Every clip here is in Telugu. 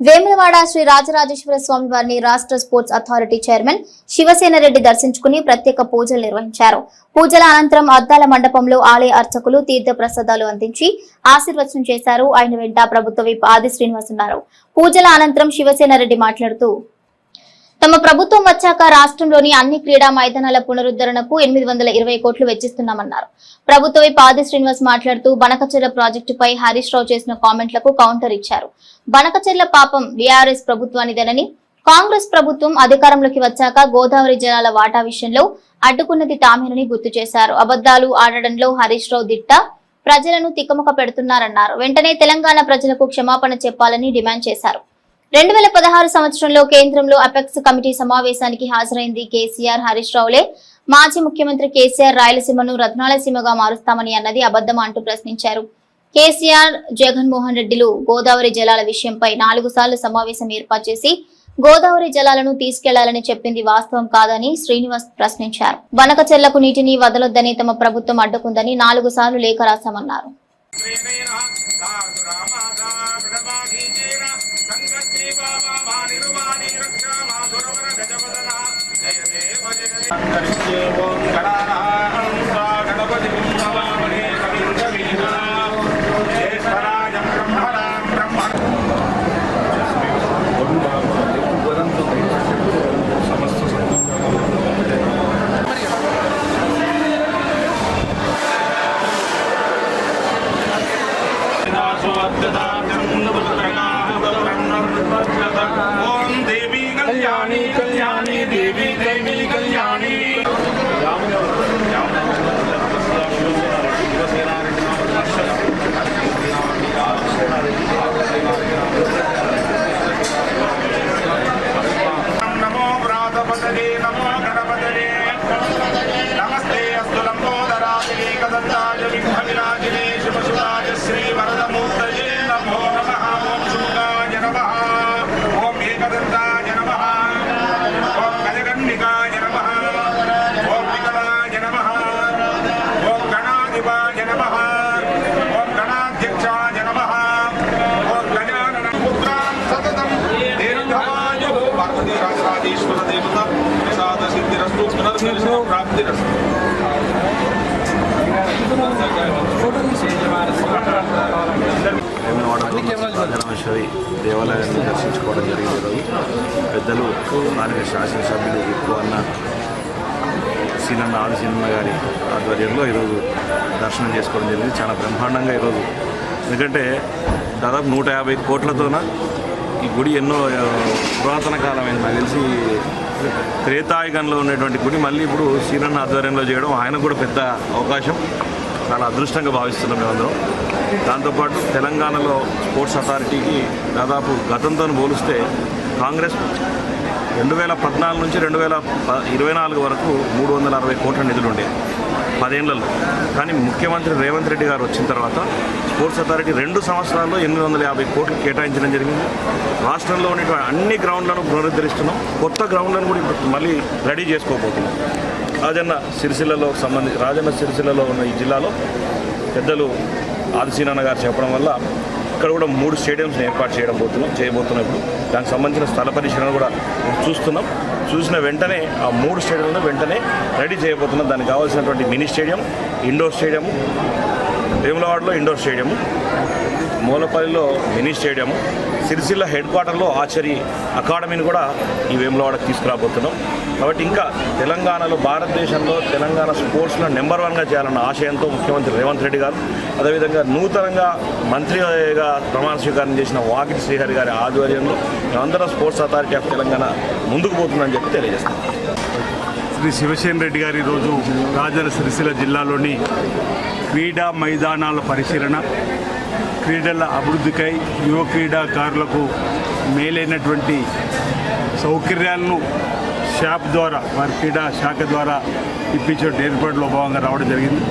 వేములవాడ శ్రీ రాజరాజేశ్వర స్వామి వారిని రాష్ట్ర sports authority chairman Shivasena Reddy దర్శించుకుని ప్రత్యేక పూజలు నిర్వహించారు. పూజల అనంతరం అద్దాల మండపంలో ఆలయ అర్చకులు తీర్థ ప్రసాదాలు అందించి ఆశీర్వచనం చేశారు. ఆయన వెంట ప్రభుత్వ విప్ ఆది శ్రీనివాస్ ఉన్నారు. పూజల అనంతరం శివసేన రెడ్డి మాట్లాడుతూ తమ ప్రభుత్వం వచ్చాక రాష్ట్రంలోని అన్ని క్రీడా మైదానాల పునరుద్ధరణకు ఎనిమిది వందల ఇరవై కోట్లు వెచ్చిస్తున్నామన్నారు. ప్రభుత్వ పాది శ్రీనివాస్ మాట్లాడుతూ బనకచెర్ల ప్రాజెక్టుపై హరీష్ రావు చేసిన కామెంట్లకు కౌంటర్ ఇచ్చారు. బనకచెర్ల పాపం బీఆర్ఎస్ ప్రభుత్వానిదేనని కాంగ్రెస్ ప్రభుత్వం అధికారంలోకి వచ్చాక గోదావరి జలాల వాటా విషయంలో అడ్డుకున్నది తామేనని గుర్తు చేశారు. అబద్దాలు ఆడడంలో హరీష్ రావు దిట్ట ప్రజలను తిక్కముక పెడుతున్నారన్నారు. వెంటనే తెలంగాణ ప్రజలకు క్షమాపణ చెప్పాలని డిమాండ్ చేశారు. రెండు వేల పదహారు సంవత్సరంలో కేంద్రంలో అపెక్స్ కమిటీ సమావేశానికి హాజరైంది కేసీఆర్ హరీష్ రావులే. మాజీ ముఖ్యమంత్రి కేసీఆర్ రాయలసీమను రత్నాలసీమగా మారుస్తామని అన్నది అబద్ధం అంటూ ప్రశ్నించారు. కేసీఆర్ జగన్మోహన్ రెడ్డిలు గోదావరి జలాల విషయంపై నాలుగు సార్లు సమావేశం ఏర్పాటు చేసి గోదావరి జలాలను తీసుకెళ్ళాలని చెప్పింది వాస్తవం కాదని శ్రీనివాస్ ప్రశ్నించారు. వనకచెర్లకు నీటిని వదలొద్దని తమ ప్రభుత్వం అడ్డుకుందని నాలుగు సార్లు లేఖ రాశామన్నారు. ఓం దేవి సిద్ధిరస్తు దేవాలయాన్ని దర్శించుకోవడం జరిగింది ఈరోజు పెద్దలు స్థానిక శాసనసభ్యులు ఎక్కువ అన్న సీనన్న ఆది సీనన్న గారి ఆధ్వర్యంలో ఈరోజు దర్శనం చేసుకోవడం జరిగింది. చాలా బ్రహ్మాండంగా ఈరోజు ఎందుకంటే దాదాపు నూట యాభై కోట్లతోన ఈ గుడి ఎన్నో పురాతన కాలమైంది. నాకు తెలిసి త్రేతాయుగంలో ఉన్నటువంటి గుడి మళ్ళీ ఇప్పుడు శ్రీరన్న ఆధ్వర్యంలో చేయడం ఆయనకు కూడా పెద్ద అవకాశం. చాలా అదృష్టంగా భావిస్తున్నాం మేమందరం దాంతోపాటు తెలంగాణలో స్పోర్ట్స్ అథారిటీకి దాదాపు గతంతో పోలిస్తే కాంగ్రెస్ రెండు వేల పద్నాలుగు నుంచి రెండు వేల ఇరవై నాలుగు వరకు మూడు వందల అరవై కోట్ల నిధులు ఉండేవి పదేళ్ళలో కానీ ముఖ్యమంత్రి రేవంత్ రెడ్డి గారు వచ్చిన తర్వాత స్పోర్ట్స్ అథారిటీ రెండు సంవత్సరాల్లో ఎనిమిది వందల యాభై కోట్లు కేటాయించడం జరిగింది. రాష్ట్రంలో ఉన్నటువంటి అన్ని గ్రౌండ్లను పునరుద్ధరిస్తున్నాం. కొత్త గ్రౌండ్లను కూడా ఇప్పుడు మళ్ళీ రెడీ చేసుకోబోతున్నాం. రాజన్న సిరిసిల్లలో సంబంధించి రాజన్న సిరిసిల్లలో ఉన్న ఈ జిల్లాలో పెద్దలు ఆదిశీనన్న గారు చెప్పడం వల్ల ఇక్కడ కూడా మూడు స్టేడియంస్ని ఏర్పాటు చేయడం పోతున్నాం చేయబోతున్నాం ఇప్పుడు. దానికి సంబంధించిన స్థల పరిశీలన కూడా చూస్తున్నాం. చూసిన వెంటనే ఆ మూడు స్టేడియంలను వెంటనే రెడీ చేయబోతున్నాం. దానికి కావాల్సినటువంటి మినీ స్టేడియం ఇండోర్ స్టేడియం వేములవాడలో ఇండోర్ స్టేడియము మూలపల్లిలో మినీ స్టేడియం సిరిసిల్ల హెడ్ క్వార్టర్లో ఆచరి అకాడమీని కూడా ఈ వేములవాడకు తీసుకురాబోతున్నాం. కాబట్టి ఇంకా తెలంగాణలో భారతదేశంలో తెలంగాణ స్పోర్ట్స్లో నెంబర్ వన్గా చేయాలన్న ఆశయంతో ముఖ్యమంత్రి రేవంత్ రెడ్డి గారు అదేవిధంగా నూతనంగా మంత్రిగా ప్రమాణ స్వీకారం చేసిన వాకిటి శ్రీహరి గారి ఆధ్వర్యంలో మేమందరం స్పోర్ట్స్ అథారిటీ ఆఫ్ తెలంగాణ ముందుకు పోతుందని చెప్పి తెలియజేస్తాం. శ్రీ శివసేన్ రెడ్డి గారు ఈరోజు రాజన్న సిరిసిల్ల జిల్లాలోని క్రీడా మైదానాల పరిశీలన క్రీడల అభివృద్ధికై యువ క్రీడాకారులకు మేలైనటువంటి సౌకర్యాలను షాప్ ద్వారా వారి క్రీడా శాఖ ద్వారా ఇప్పించే ఏర్పాటులో భాగంగా రావడం జరిగింది.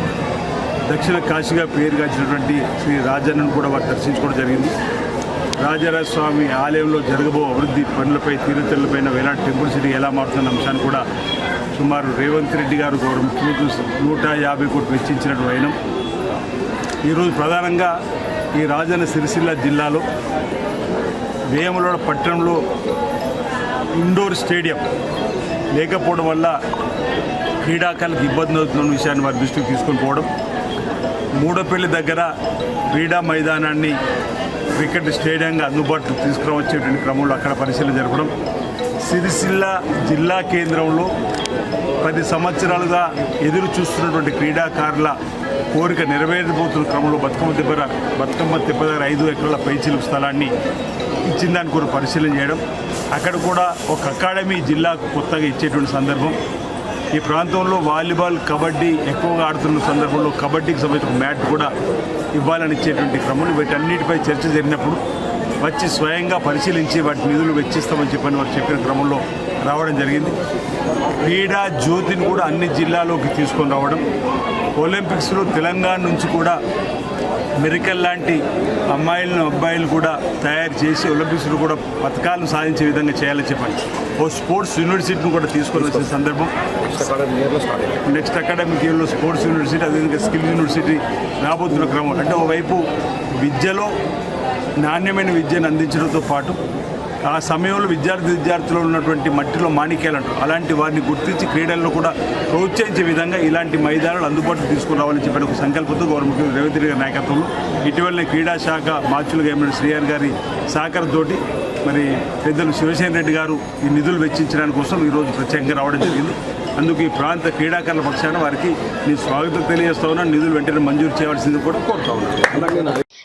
దక్షిణ కాశీగా పేరుగాంచినటువంటి శ్రీ రాజన్నను కూడా వారు దర్శించుకోవడం జరిగింది. రాజరాజస్వామి ఆలయంలో జరగబో అభివృద్ధి పనులపై తీరుతెళ్ళపైన వేలాంటి టెంపుల్ సిటీ ఎలా మారుతున్న అంశాన్ని కూడా సుమారు రేవంత్ రెడ్డి గారు గౌరవ ముఖ్యమంత్రి నూట యాభై కోట్లు వెచ్చించినట్టు అయినం ఈరోజు ప్రధానంగా ఈ రాజన్న సిరిసిల్ల జిల్లాలో వేములవాడ పట్టణంలో ఇండోర్ స్టేడియం లేకపోవడం వల్ల క్రీడాకారులకు ఇబ్బంది అవుతున్న విషయాన్ని వారి దృష్టికి తీసుకొని పోవడం. మూడోపల్లి దగ్గర క్రీడా మైదానాన్ని క్రికెట్ స్టేడియంగా అందుబాటులో తీసుకురావచ్చేటువంటి క్రమంలో అక్కడ పరిశీలన జరపడం. సిరిసిల్ల జిల్లా కేంద్రంలో పది సంవత్సరాలుగా ఎదురు చూస్తున్నటువంటి క్రీడాకారుల కోరిక నెరవేరబోతున్న క్రమంలో బతుకమ్మ దెబ్బర బతుకమ్మ దెబ్బ దగ్గర ఐదు ఎకరాల పైచిలుపు స్థలాన్ని ఇచ్చిన దాన్ని కూడా పరిశీలన చేయడం. అక్కడ కూడా ఒక అకాడమీ జిల్లాకు కొత్తగా ఇచ్చేటువంటి సందర్భం. ఈ ప్రాంతంలో వాలీబాల్ కబడ్డీ ఎక్కువగా ఆడుతున్న సందర్భంలో కబడ్డీకి సంబంధించిన మ్యాట్ కూడా ఇవ్వాలని ఇచ్చేటువంటి క్రమంలో వీటన్నిటిపై చర్చ జరిగినప్పుడు వచ్చి స్వయంగా పరిశీలించి వాటి నిధులు వెచ్చిస్తామని చెప్పని వారు చెప్పిన క్రమంలో రావడం జరిగింది. క్రీడా జ్యోతిని కూడా అన్ని జిల్లాలోకి తీసుకొని రావడం. ఒలింపిక్స్లో తెలంగాణ నుంచి కూడా మెరికల్ లాంటి అమ్మాయిలను అబ్బాయిలు కూడా తయారు చేసి ఒలింపిక్స్లో కూడా పథకాలను సాధించే విధంగా చేయాలని చెప్పండి ఓ స్పోర్ట్స్ యూనివర్సిటీని కూడా తీసుకొని వచ్చిన సందర్భం. నెక్స్ట్ అకాడమిక్ ఇయర్లో స్పోర్ట్స్ యూనివర్సిటీ అదేవిధంగా స్కిల్ యూనివర్సిటీ రాబోతున్న క్రమం. అంటే ఓవైపు విద్యలో నాణ్యమైన విద్యను అందించడంతో పాటు ఆ సమయంలో విద్యార్థి విద్యార్థులు ఉన్నటువంటి మట్టిలో మాణిక్యాలు అలాంటి వారిని గుర్తించి క్రీడల్లో కూడా ప్రోత్సహించే విధంగా ఇలాంటి మైదానాలు అందుబాటులో తీసుకురావాలని చెప్పిన ఒక సంకల్పంతో గౌరవ ముఖ్యమంత్రి రేవంత్ రెడ్డి గారి నాయకత్వంలో ఇటీవలనే క్రీడా శాఖ మార్చులుగా ఏమైనా శ్రీఆర్ గారి సహకారంతోటి మరి పెద్దలు శివసేన రెడ్డి గారు ఈ నిధులు వెచ్చించడానికి కోసం ఈరోజు ప్రత్యేకంగా రావడం జరిగింది. అందుకు ఈ ప్రాంత క్రీడాకారుల పక్షాన వారికి నేను స్వాగతం తెలియజేస్తా ఉన్నాను. నిధులు వెంటనే మంజూరు చేయవలసింది కూడా కోరుతా ఉన్నాను.